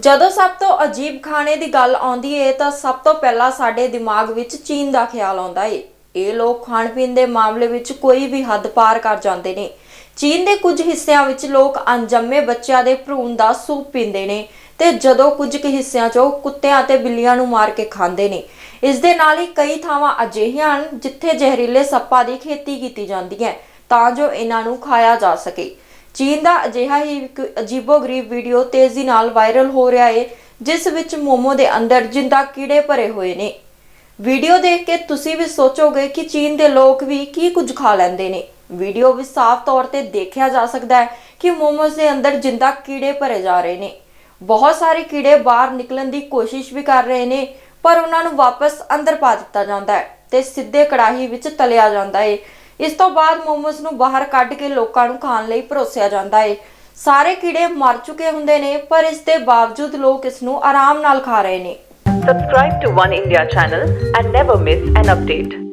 ਜਦੋਂ ਸਭ ਤੋਂ ਅਜੀਬ ਖਾਣੇ ਦੀ ਗੱਲ ਆਉਂਦੀ ਏ, ਤਾਂ ਸਭ ਤੋਂ ਪਹਿਲਾਂ ਸਾਡੇ ਦਿਮਾਗ ਵਿੱਚ ਚੀਨ ਦਾ ਖਿਆਲ ਆਉਂਦਾ ਏ। ਇਹ ਲੋਕ ਖਾਣ ਪੀਣ ਦੇ ਮਾਮਲੇ ਵਿੱਚ ਕੋਈ ਵੀ ਹੱਦ ਪਾਰ ਕਰ ਜਾਂਦੇ ਨੇ। ਚੀਨ ਦੇ ਕੁਝ ਹਿੱਸਿਆਂ ਵਿੱਚ ਲੋਕ ਅਣਜੰਮੇ ਬੱਚਿਆਂ ਦੇ ਭਰੂਣ ਦਾ ਸੂਪ ਪੀਂਦੇ ਨੇ ਤੇ ਜਦੋਂ ਕੁਝ ਕੁ ਹਿੱਸਿਆਂ 'ਚ ਉਹ ਕੁੱਤਿਆਂ ਅਤੇ ਬਿੱਲੀਆਂ ਨੂੰ ਮਾਰ ਕੇ ਖਾਂਦੇ ਨੇ। ਇਸ ਦੇ ਨਾਲ ਹੀ ਕਈ ਥਾਵਾਂ ਅਜਿਹੀਆਂ ਹਨ ਜਿੱਥੇ ਜ਼ਹਿਰੀਲੇ ਸੱਪਾਂ ਦੀ ਖੇਤੀ ਕੀਤੀ ਜਾਂਦੀ ਹੈ ਤਾਂ ਜੋ ਇਹਨਾਂ ਨੂੰ ਖਾਇਆ ਜਾ ਸਕੇ। ਚੀਨ ਦਾ ਅਜਿਹਾ ਹੀ ਇੱਕ ਅਜੀਬੋ-ਗਰੀਬ ਵੀਡੀਓ ਤੇਜ਼ੀ ਨਾਲ ਵਾਇਰਲ ਹੋ ਰਿਹਾ ਹੈ ਜਿਸ ਵਿੱਚ ਮੋਮੋ ਦੇ ਅੰਦਰ ਜਿੰਦਾ ਕੀੜੇ ਭਰੇ ਹੋਏ ਨੇ। ਵੀਡੀਓ ਦੇਖ ਕੇ ਤੁਸੀਂ ਵੀ ਸੋਚੋਗੇ ਕਿ ਚੀਨ ਦੇ ਲੋਕ ਵੀ ਕੀ ਕੁਝ ਖਾ ਲੈਂਦੇ ਨੇ। ਵੀਡੀਓ ਵਿੱਚ ਸਾਫ਼ ਤੌਰ ਤੇ ਦੇਖਿਆ ਜਾ ਸਕਦਾ ਹੈ ਕਿ ਮੋਮੋਸ ਦੇ ਅੰਦਰ ਜਿੰਦਾ ਕੀੜੇ ਭਰੇ ਜਾ ਰਹੇ ਨੇ। ਬਹੁਤ ਸਾਰੇ ਕੀੜੇ ਬਾਹਰ ਨਿਕਲਣ ਦੀ ਕੋਸ਼ਿਸ਼ ਵੀ ਕਰ ਰਹੇ ਨੇ, ਪਰ ਉਹਨਾਂ ਨੂੰ ਵਾਪਸ ਅੰਦਰ ਪਾ ਦਿੱਤਾ ਜਾਂਦਾ ਹੈ ਤੇ ਸਿੱਧੇ ਕੜਾਹੀ ਵਿੱਚ ਤਲਿਆ ਜਾਂਦਾ ਹੈ ਇਸ ਤੋਂ ਬਾਅਦ ਮੋਮੋਸ ਨੂੰ ਬਾਹਰ ਕੱਢ ਕੇ ਲੋਕਾਂ ਨੂੰ ਖਾਣ ਲਈ ਪਰੋਸਿਆ ਜਾਂਦਾ ਹੈ ਸਾਰੇ ਕੀੜੇ ਮਰ ਚੁੱਕੇ ਹੁੰਦੇ ਨੇ, ਪਰ ਇਸ ਦੇ ਬਾਵਜੂਦ ਲੋਕ ਇਸ ਨੂੰ ਆਰਾਮ ਨਾਲ ਖਾ ਰਹੇ ਨੇ Subscribe to One India channel and never miss an update.